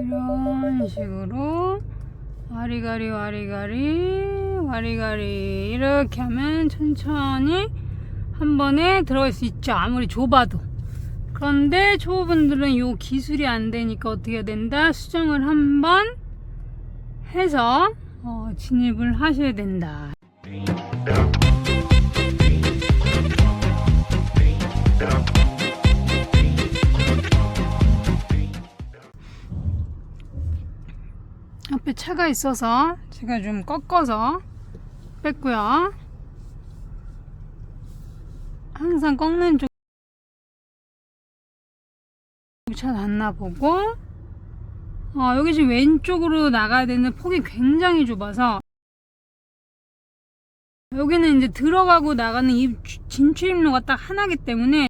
이런 식으로 와리가리 와리가리 와리가리 이렇게 하면 천천히 한 번에 들어갈 수 있죠. 아무리 좁아도. 그런데 초보분들은 이 기술이 안 되니까 어떻게 해야 된다? 수정을 한번 해서 어, 진입을 하셔야 된다 앞에 차가 있어서 제가 좀 꺾어서 뺐고요. 항상 꺾는 쪽차 닿나 보고 어, 여기 지금 왼쪽으로 나가야 되는 폭이 굉장히 좁아서 여기는 이제 들어가고 나가는 입, 진출입로가 딱 하나기 때문에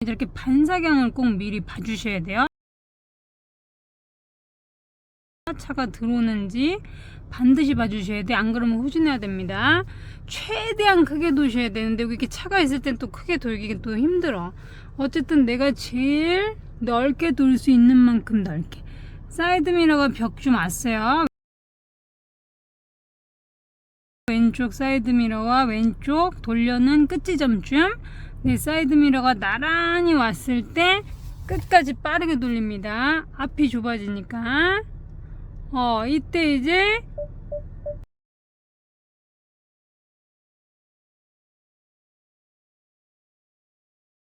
이렇게 반사경을 꼭 미리 봐주셔야 돼요. 차가 들어오는지 반드시 봐주셔야 돼. 안 그러면 후진해야 됩니다. 최대한 크게 도셔야 되는데 이렇게 차가 있을 땐 또 크게 돌기가 또 힘들어. 어쨌든 내가 제일 넓게 돌 수 있는 만큼 넓게. 사이드미러가 벽 좀 왔어요. 왼쪽 사이드미러와 왼쪽 돌려는 끝지점쯤 네, 사이드미러가 나란히 왔을 때 끝까지 빠르게 돌립니다. 앞이 좁아지니까. 어, 이때 이제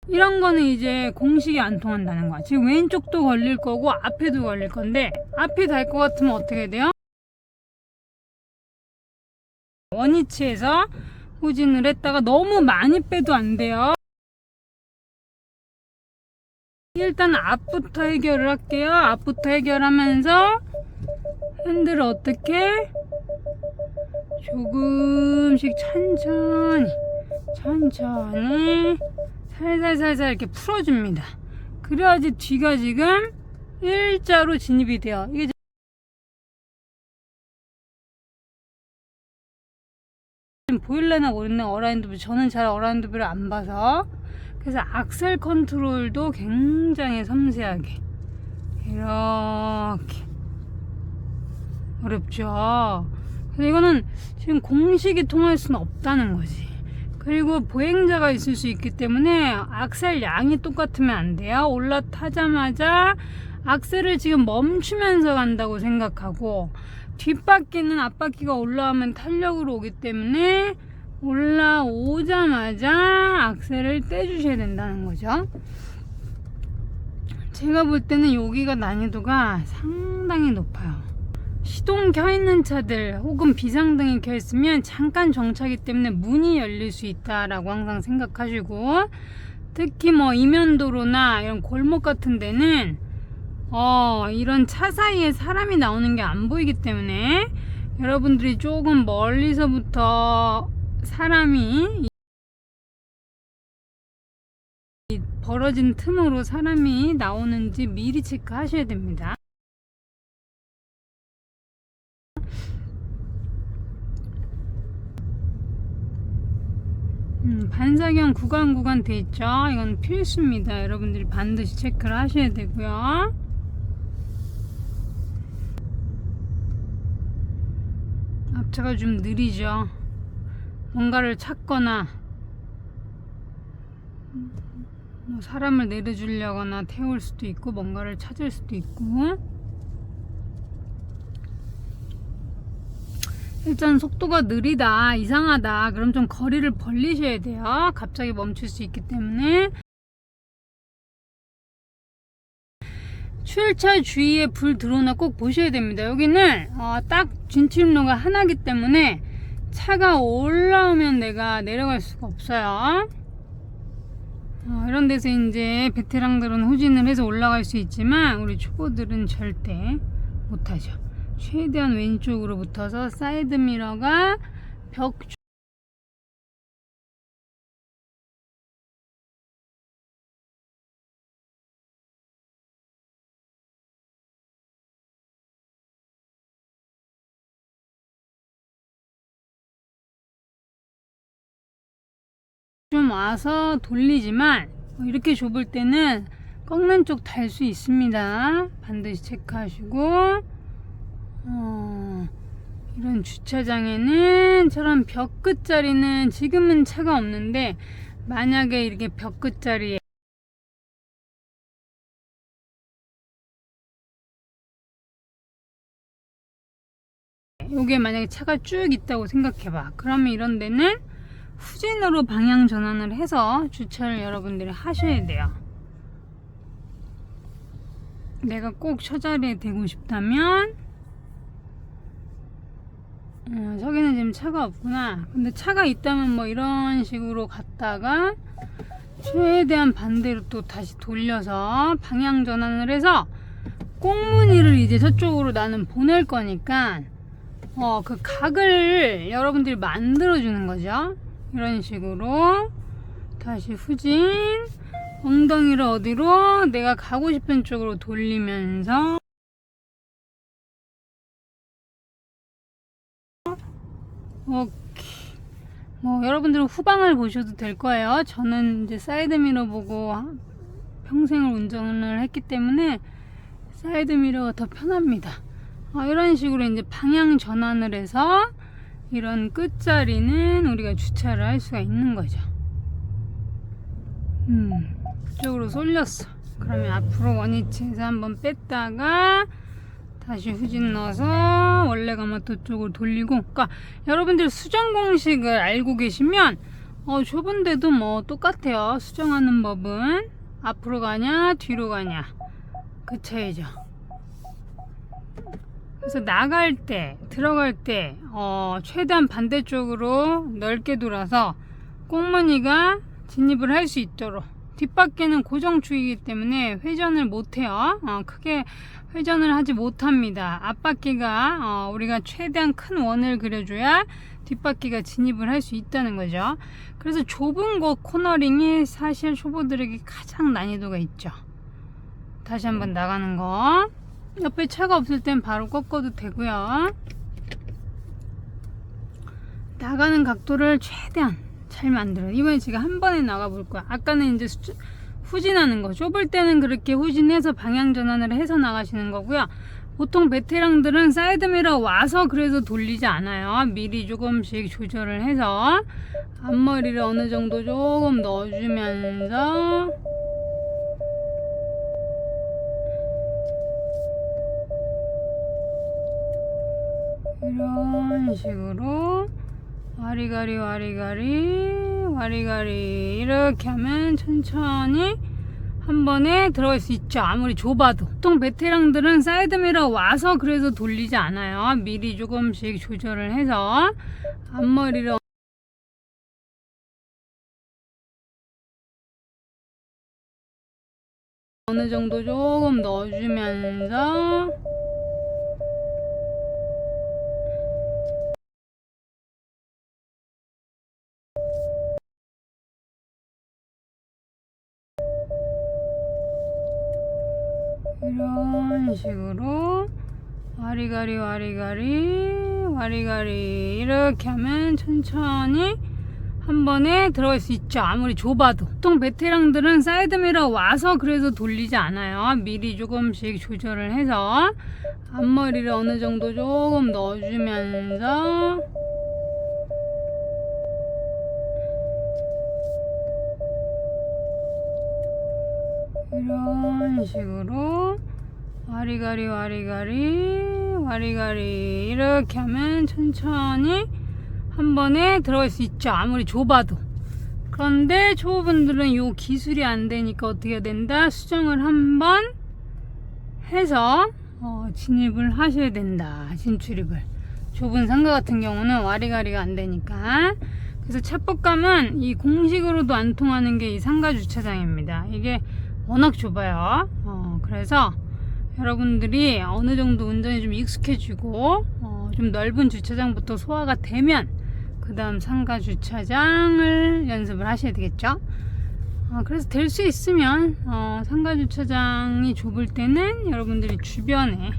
이런 거는 이제 공식이 안 통한다는 거야. 지금 왼쪽도 걸릴 거고 앞에도 걸릴 건데 앞이 달것 같으면 어떻게 돼요? 원위치에서 후진을 했다가 너무 많이 빼도 안 돼요. 일단 앞부터 해결을 할게요. 앞부터 해결하면서 핸들을 어떻게 조금씩 천천히 천천히 살살살살 이렇게 풀어줍니다. 그래야지 뒤가 지금 일자로 진입이 돼요. 이게 지금 보일래나 모르는 어라인드뷰 저는 잘 어라인드뷰를 안 봐서 그래서 악셀 컨트롤도 굉장히 섬세하게 이렇게 어렵죠. 이거는 지금 공식이 통할 수는 없다는 거지. 그리고 보행자가 있을 수 있기 때문에 악셀 양이 똑같으면 안 돼요. 올라타자마자 악셀을 지금 멈추면서 간다고 생각하고 뒷바퀴는 앞바퀴가 올라오면 탄력으로 오기 때문에 올라오자마자 악셀을 떼주셔야 된다는 거죠. 제가 볼 때는 여기가 난이도가 상당히 높아요. 시동 켜 있는 차들 혹은 비상등이 켜 있으면 잠깐 정차기 때문에 문이 열릴 수 있다라고 항상 생각하시고 특히 뭐 이면도로나 이런 골목 같은 데는 어 이런 차 사이에 사람이 나오는 게 안 보이기 때문에 여러분들이 조금 멀리서부터 사람이 이 벌어진 틈으로 사람이 나오는지 미리 체크하셔야 됩니다. 음, 반사경 구간 구간 돼 있죠. 이건 필수입니다. 여러분들이 반드시 체크를 하셔야 되고요. 앞차가 좀 느리죠. 뭔가를 찾거나 뭐 사람을 내려주려거나 태울 수도 있고 뭔가를 찾을 수도 있고 일단 속도가 느리다 이상하다. 그럼 좀 거리를 벌리셔야 돼요. 갑자기 멈출 수 있기 때문에. 출차 주위에 불 들어오나 꼭 보셔야 됩니다. 여기는 어, 딱 진출로가 하나기 때문에 차가 올라오면 내가 내려갈 수가 없어요. 어, 이런 데서 이제 베테랑들은 후진을 해서 올라갈 수 있지만 우리 초보들은 절대 못하죠 최대한 왼쪽으로 붙어서 사이드 미러가 벽 좀 와서 돌리지만 이렇게 좁을 때는 꺾는 쪽 달 수 있습니다. 반드시 체크하시고 어, 이런 주차장에는 저런 벽 끝자리는 지금은 차가 없는데 만약에 이렇게 벽 끝자리에 요게 만약에 차가 쭉 있다고 생각해봐. 그러면 이런 데는 후진으로 방향 전환을 해서 주차를 여러분들이 하셔야 돼요. 내가 꼭 저 자리에 대고 싶다면 어, 저기는 지금 차가 없구나. 근데 차가 있다면 뭐 이런 식으로 갔다가 최대한 반대로 또 다시 돌려서 방향 전환을 해서 꽁무니를 이제 저쪽으로 나는 보낼 거니까 어, 그 각을 여러분들이 만들어주는 거죠. 이런 식으로 다시 후진 엉덩이를 어디로 내가 가고 싶은 쪽으로 돌리면서 오케이. 뭐 여러분들은 후방을 보셔도 될 거예요. 저는 이제 사이드미러 보고 평생을 운전을 했기 때문에 사이드미러가 더 편합니다. 어, 이런 식으로 이제 방향 전환을 해서 이런 끝자리는 우리가 주차를 할 수가 있는 거죠. 음, 그쪽으로 쏠렸어. 그러면 앞으로 원위치에서 한번 뺐다가 다시 후진 넣어서 원래 가마토 쪽으로 돌리고 그러니까 여러분들 수정 공식을 알고 계시면 어, 좁은데도 뭐 똑같아요. 수정하는 법은 앞으로 가냐 뒤로 가냐 그 차이죠. 그래서 나갈 때, 들어갈 때, 어, 최대한 반대쪽으로 넓게 돌아서 꽁무니가 진입을 할 수 있도록. 뒷바퀴는 고정축이기 때문에 회전을 못해요. 어, 크게 회전을 하지 못합니다. 앞바퀴가 어, 우리가 최대한 큰 원을 그려줘야 뒷바퀴가 진입을 할 수 있다는 거죠. 그래서 좁은 곳 코너링이 사실 초보들에게 가장 난이도가 있죠. 다시 한번 나가는 거. 옆에 차가 없을 땐 바로 꺾어도 되고요. 나가는 각도를 최대한 잘 만들어. 이번에 제가 한 번에 나가 볼 거야. 아까는 이제 수, 후진하는 거. 좁을 때는 그렇게 후진해서 방향 전환을 해서 나가시는 거고요. 보통 베테랑들은 사이드미러 와서 그래서 돌리지 않아요. 미리 조금씩 조절을 해서 앞머리를 어느 정도 조금 넣어주면서 이런 식으로 와리가리 와리가리 와리가리. 이렇게 하면 천천히 한 번에 들어갈 수 있죠. 아무리 좁아도. 보통 베테랑들은 사이드미러 와서 그래서 돌리지 않아요. 미리 조금씩 조절을 해서 앞머리를 어느 정도 조금 넣어주면서 이런 식으로 와리가리 와리가리 와리가리 이렇게 하면 천천히 한 번에 들어갈 수 있죠. 아무리 좁아도. 보통 베테랑들은 사이드미러 와서 그래서 돌리지 않아요. 미리 조금씩 조절을 해서 앞머리를 어느 정도 조금 넣어주면서 이런 식으로 와리가리 와리가리 와리가리. 이렇게 하면 천천히 한 번에 들어갈 수 있죠. 아무리 좁아도. 그런데 초보분들은 이 기술이 안 되니까 어떻게 해야 된다? 수정을 한번 해서 어, 진입을 하셔야 된다. 진출입을. 좁은 상가 같은 경우는 와리가리가 안 되니까. 그래서 차법감은 이 공식으로도 안 통하는 게 이 상가 주차장입니다. 이게 워낙 좁아요. 어, 그래서 여러분들이 어느 정도 운전이 좀 익숙해지고 어, 좀 넓은 주차장부터 소화가 되면 그 다음 상가 주차장을 연습을 하셔야 되겠죠. 어, 그래서 될 수 있으면 어, 상가 주차장이 좁을 때는 여러분들이 주변에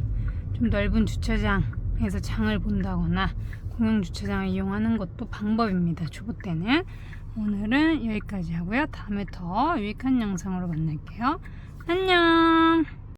좀 넓은 주차장에서 장을 본다거나 공영 주차장을 이용하는 것도 방법입니다. 초보 때는 오늘은 여기까지 하고요. 다음에 더 유익한 영상으로 만날게요. 안녕.